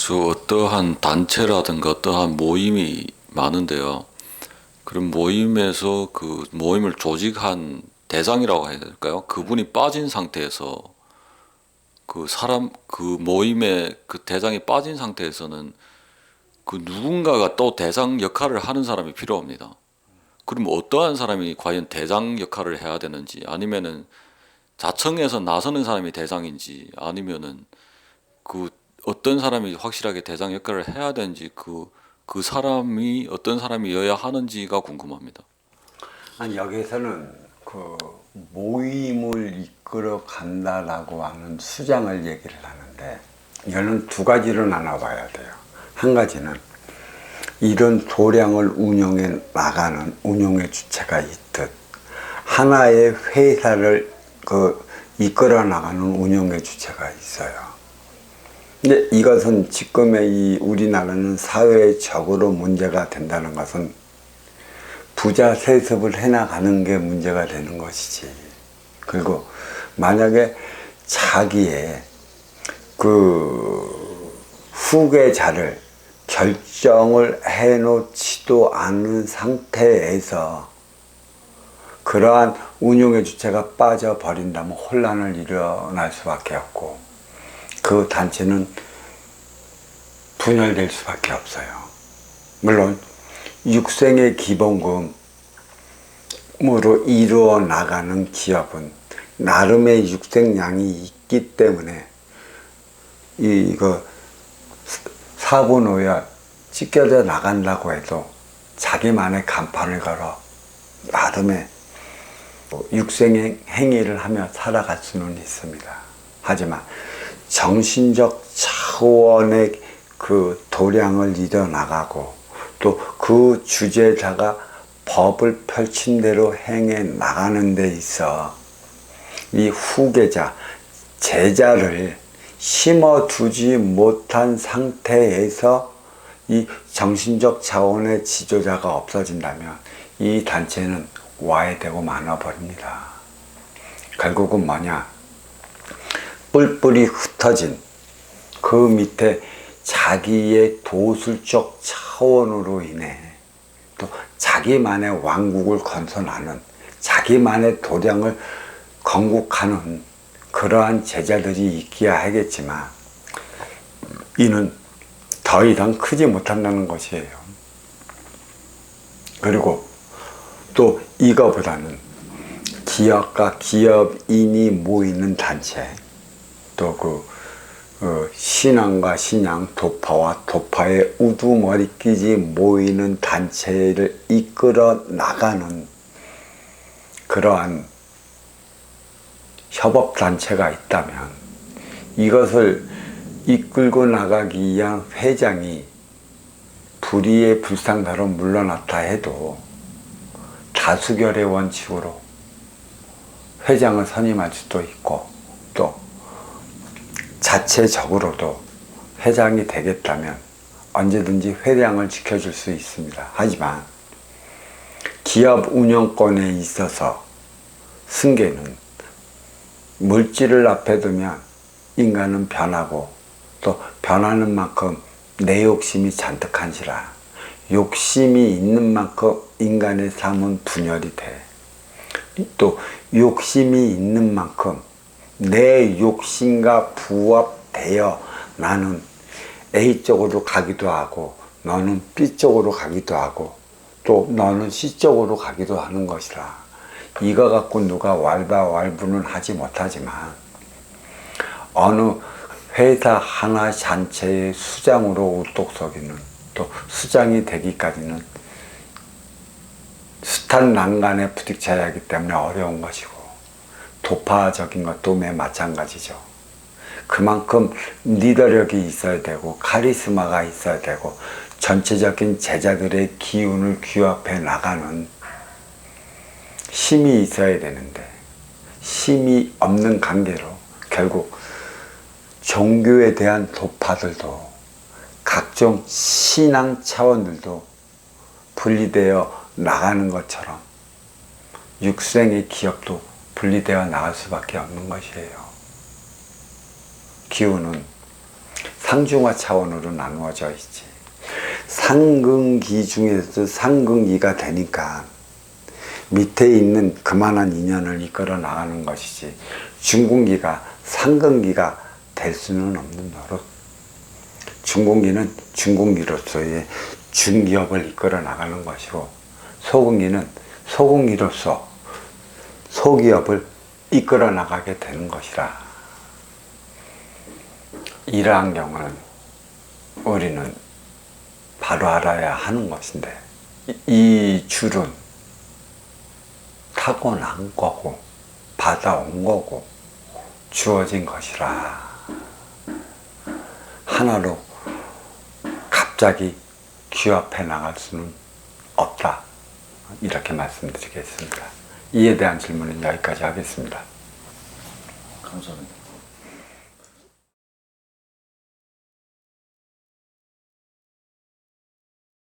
저 어떠한 단체라든가 어떠한 모임이 많은데요. 그런 모임에서 그 모임을 조직한 대장이라고 해야 될까요? 그분이 빠진 상태에서 그 사람 그 모임에 그 대장이 빠진 상태에서는 그 누군가가 또 대장 역할을 하는 사람이 필요합니다. 그럼 어떠한 사람이 과연 대장 역할을 해야 되는지 아니면은 자청에서 나서는 사람이 대장인지 아니면은 그 어떤 사람이 확실하게 대장 역할을 해야 되는지 그 그 사람이 어떤 사람이어야 하는지가 궁금합니다. 아니 여기서는 그 모임을 이끌어 간다라고 하는 수장을 얘기를 하는데 이거는 두 가지로 나눠봐야 돼요. 한 가지는 이런 도량을 운영해 나가는 운영의 주체가 있듯 하나의 회사를 그 이끌어 나가는 운영의 주체가 있어요. 근데 이것은 지금의 이 우리나라는 사회적으로 문제가 된다는 것은 부자 세습을 해나가는 게 문제가 되는 것이지. 그리고 만약에 자기의 그 후계자를 결정을 해놓지도 않은 상태에서 그러한 운용의 주체가 빠져버린다면 혼란을 일어날 수밖에 없고 그 단체는 분열될 수밖에 없어요. 물론 육생의 기본금으로 이루어 나가는 기업은 나름의 육생량이 있기 때문에 이거 사분오야 찢겨져 나간다고 해도 자기만의 간판을 걸어 나름의 육생의 행위를 하며 살아갈 수는 있습니다. 하지만 정신적 차원의 그 도량을 이뤄나가고 또 그 주제자가 법을 펼친 대로 행해 나가는 데 있어 이 후계자, 제자를 심어두지 못한 상태에서 이 정신적 차원의 지도자가 없어진다면 이 단체는 와해되고 많아버립니다. 결국은 뭐냐? 뿔뿔이 흩어진 그 밑에 자기의 도술적 차원으로 인해 또 자기만의 왕국을 건설하는 자기만의 도량을 건국하는 그러한 제자들이 있기야 하겠지만 이는 더 이상 크지 못한다는 것이에요. 그리고 또 이거보다는 기업과 기업인이 모이는 단체 또그 어, 신앙과 신앙, 도파와 도파의 우두머리끼지 모이는 단체를 이끌어 나가는 그러한 협업단체가 있다면 이것을 이끌고 나가기 위한 회장이 불의의 불상사로 물러났다 해도 다수결의 원칙으로 회장을 선임할 수도 있고 또 자체적으로도 회장이 되겠다면 언제든지 회장을 지켜줄 수 있습니다. 하지만 기업 운영권에 있어서 승계는 물질을 앞에 두면 인간은 변하고 또 변하는 만큼 내 욕심이 잔뜩한지라 욕심이 있는 만큼 인간의 삶은 분열이 돼. 또 욕심이 있는 만큼 내 욕심과 부합되어 나는 A 쪽으로 가기도 하고 너는 B 쪽으로 가기도 하고 또 너는 C 쪽으로 가기도 하는 것이라. 이거 갖고 누가 왈바왈부는 하지 못하지만 어느 회사 하나 단체의 수장으로 우뚝 서기는 또 수장이 되기까지는 숱한 난간에 부딪혀야 하기 때문에 어려운 것이고 도파적인 것도 매 마찬가지죠. 그만큼 리더력이 있어야 되고 카리스마가 있어야 되고 전체적인 제자들의 기운을 규합해 나가는 힘이 있어야 되는데 힘이 없는 관계로 결국 종교에 대한 도파들도 각종 신앙 차원들도 분리되어 나가는 것처럼 육생의 기업도 분리되어 나갈 수밖에 없는 것이에요. 기운은 상중하 차원으로 나누어져 있지. 상근기 중에서 상근기가 되니까 밑에 있는 그만한 인연을 이끌어 나가는 것이지 중근기가 상근기가 될 수는 없는 노릇. 중근기는 중근기로서의 중기업을 이끌어 나가는 것이고 소근기는 소근기로서 소기업을 이끌어 나가게 되는 것이라. 이러한 경우는 우리는 바로 알아야 하는 것인데 이- 이 줄은 타고난 거고 받아온 거고 주어진 것이라 하나로 갑자기 규합해 나갈 수는 없다 이렇게 말씀드리겠습니다. 이에 대한 질문은 여기까지 하겠습니다. 감사합니다.